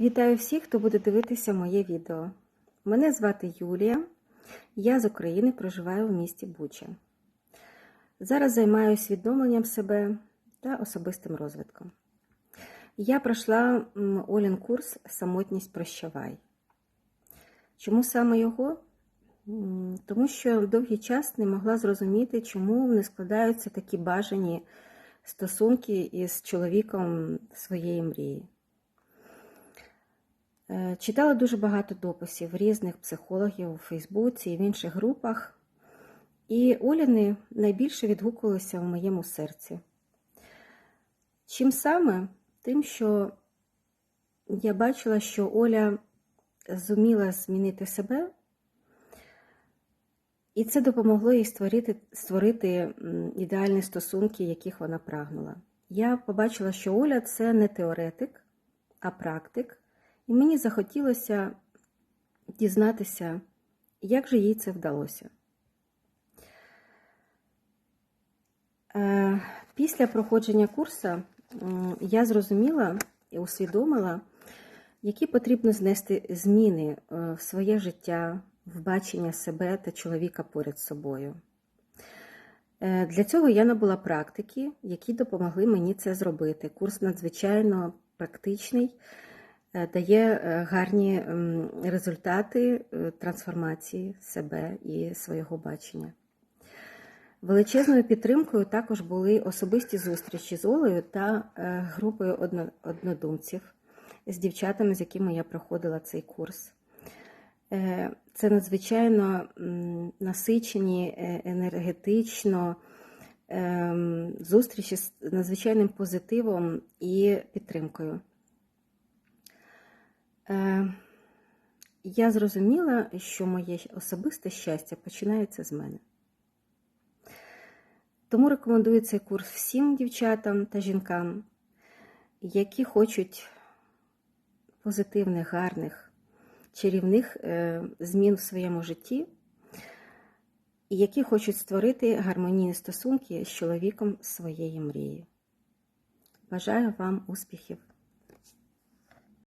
Вітаю всіх, хто буде дивитися моє відео. Мене звати Юлія, я з України проживаю в місті Буча. Зараз займаюся відновленням себе та особистим розвитком. Я пройшла Олін курс Самотність прощавай. Чому саме його? Тому що довгий час не могла зрозуміти, чому не складаються такі бажані стосунки із чоловіком своєї мрії. Е, Читала дуже багато дописів різних психологів у Фейсбуці і в інших групах. І Оліни найбільше відгукувалися в моєму серці. Чим саме? Тим, що я бачила, що Оля зуміла змінити себе, і це допомогло їй створити, створити ідеальні стосунки, яких вона прагнула. Я побачила, що Оля це не теоретик, а практик. І мені захотілося дізнатися, як же їй це вдалося. Е, Після проходження курсу я зрозуміла і усвідомила, які потрібно знести зміни е, в своє життя, в бачення себе та чоловіка поряд з собою. Е, Для цього я набула практики, які допомогли мені це зробити. Курс надзвичайно практичний, дає е, гарні результати е, трансформації себе і свого бачення. Величезною підтримкою також були особисті зустрічі з Олею та е, групою однодумців з дівчатами, з якими я проходила цей курс. Е, Це надзвичайно насичені е, енергетично ем, зустрічі з надзвичайним позитивом і підтримкою. Е, Я зрозуміла, що моє особисте щастя починається з мене. Тому рекомендую цей курс всім дівчатам та жінкам, які хочуть позитивних, гарних, чарівних е, змін в своєму житті, і які хочуть створити гармонійні стосунки з чоловіком своєї мрії. Бажаю вам успіхів!